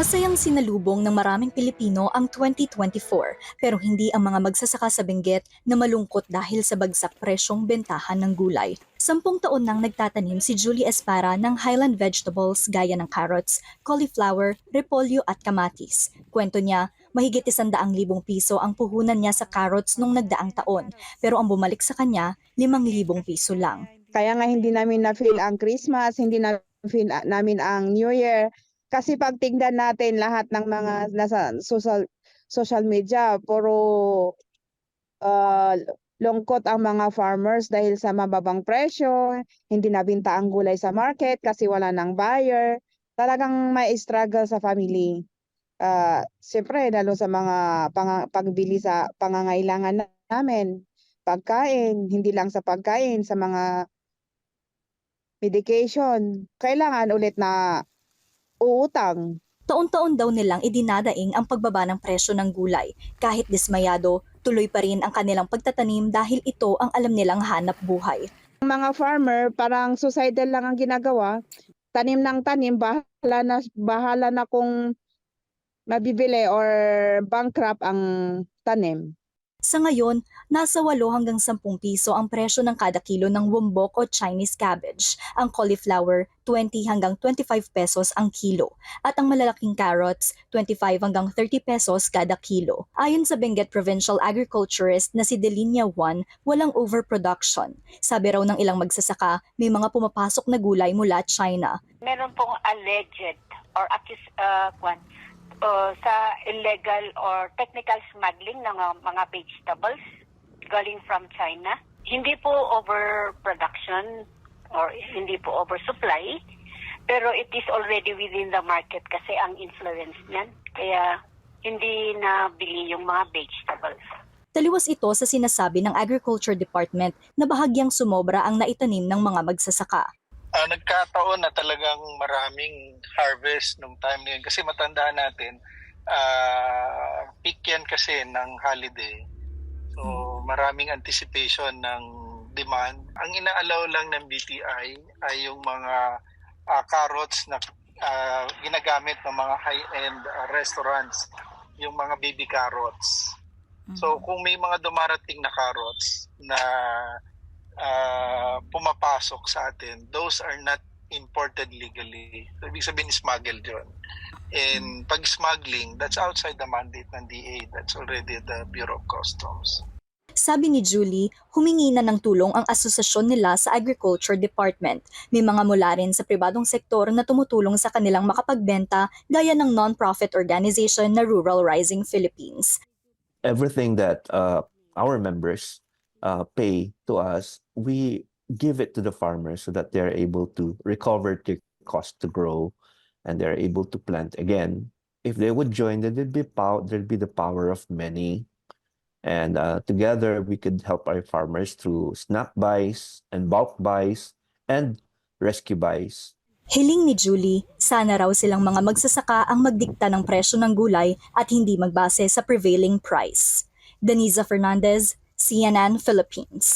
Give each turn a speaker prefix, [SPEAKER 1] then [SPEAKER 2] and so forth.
[SPEAKER 1] Masayang sinalubong ng maraming Pilipino ang 2024 pero hindi ang mga magsasaka sa Benguet na malungkot dahil sa bagsak presyong bentahan ng gulay. Sampung taon nang nagtatanim si Julie Espara ng highland vegetables gaya ng carrots, cauliflower, repolyo at kamatis. Kwento niya, mahigit isandaang libong piso ang puhunan niya sa carrots nung nagdaang taon pero ang bumalik sa kanya, limang libong piso lang.
[SPEAKER 2] Kaya nga hindi namin na-feel ang Christmas, hindi na-feel namin ang New Year. Kasi pag tingnan natin lahat ng mga nasa social social media, puro ah, lungkot ang mga farmers dahil sa mababang presyo, hindi nabinta ang gulay sa market kasi wala nang buyer. Talagang may struggle sa family. Ah, siyempre, lalo sa mga panga- pagbili sa pangangailangan na- namin pagkain, hindi lang sa pagkain, sa mga medication, kailangan ulit na uutang.
[SPEAKER 1] Taon-taon daw nilang idinadaing ang pagbaba ng presyo ng gulay. Kahit dismayado, tuloy pa rin ang kanilang pagtatanim dahil ito ang alam nilang hanap buhay.
[SPEAKER 2] Ang mga farmer, parang suicidal lang ang ginagawa. Tanim ng tanim, bahala na, bahala na kung mabibili or bankrupt ang tanim.
[SPEAKER 1] Sa ngayon, nasa 8 hanggang 10 piso ang presyo ng kada kilo ng wombok o Chinese cabbage. Ang cauliflower, 20 hanggang 25 pesos ang kilo. At ang malalaking carrots, 25 hanggang 30 pesos kada kilo. Ayon sa Benguet Provincial Agriculturist na si Delinia Juan, walang overproduction. Sabi raw ng ilang magsasaka, may mga pumapasok na gulay mula China.
[SPEAKER 3] meron pong alleged or accused uh, uh, sa illegal or technical smuggling ng uh, mga vegetables galing from China. Hindi po overproduction or hindi po oversupply, pero it is already within the market kasi ang influence niyan. Kaya hindi nabili yung mga vegetables.
[SPEAKER 1] Taliwas ito sa sinasabi ng Agriculture Department na bahagyang sumobra ang naitanim ng mga magsasaka.
[SPEAKER 4] Ah, nagkataon na talagang maraming harvest nung time na yun. Kasi matandaan natin, ah peak yan kasi ng holiday. So maraming anticipation ng demand. Ang inaalaw lang ng BTI ay yung mga ah, carrots na ah, ginagamit ng mga high-end ah, restaurants, yung mga baby carrots. So kung may mga dumarating na carrots na ah, pumapasok sa atin, those are not imported legally. So, ibig sabihin smuggled yun. And pag smuggling, that's outside the mandate ng DA. That's already the Bureau of Customs.
[SPEAKER 1] Sabi ni Julie, humingi na ng tulong ang asosasyon nila sa Agriculture Department. May mga mula rin sa pribadong sektor na tumutulong sa kanilang makapagbenta gaya ng non-profit organization na Rural Rising Philippines.
[SPEAKER 5] everything that uh, our members uh, pay to us, we give it to the farmers so that they're able to recover the cost to grow and they're able to plant again. If they would join, then there'd be pow- there'd be the power of many. And uh, together we could help our farmers through snap buys and bulk buys and rescue buys.
[SPEAKER 1] Hiling ni Julie, sana raw silang mga magsasaka ang magdikta ng presyo ng gulay at hindi magbase sa prevailing price. Deniza Fernandez, CNN Philippines.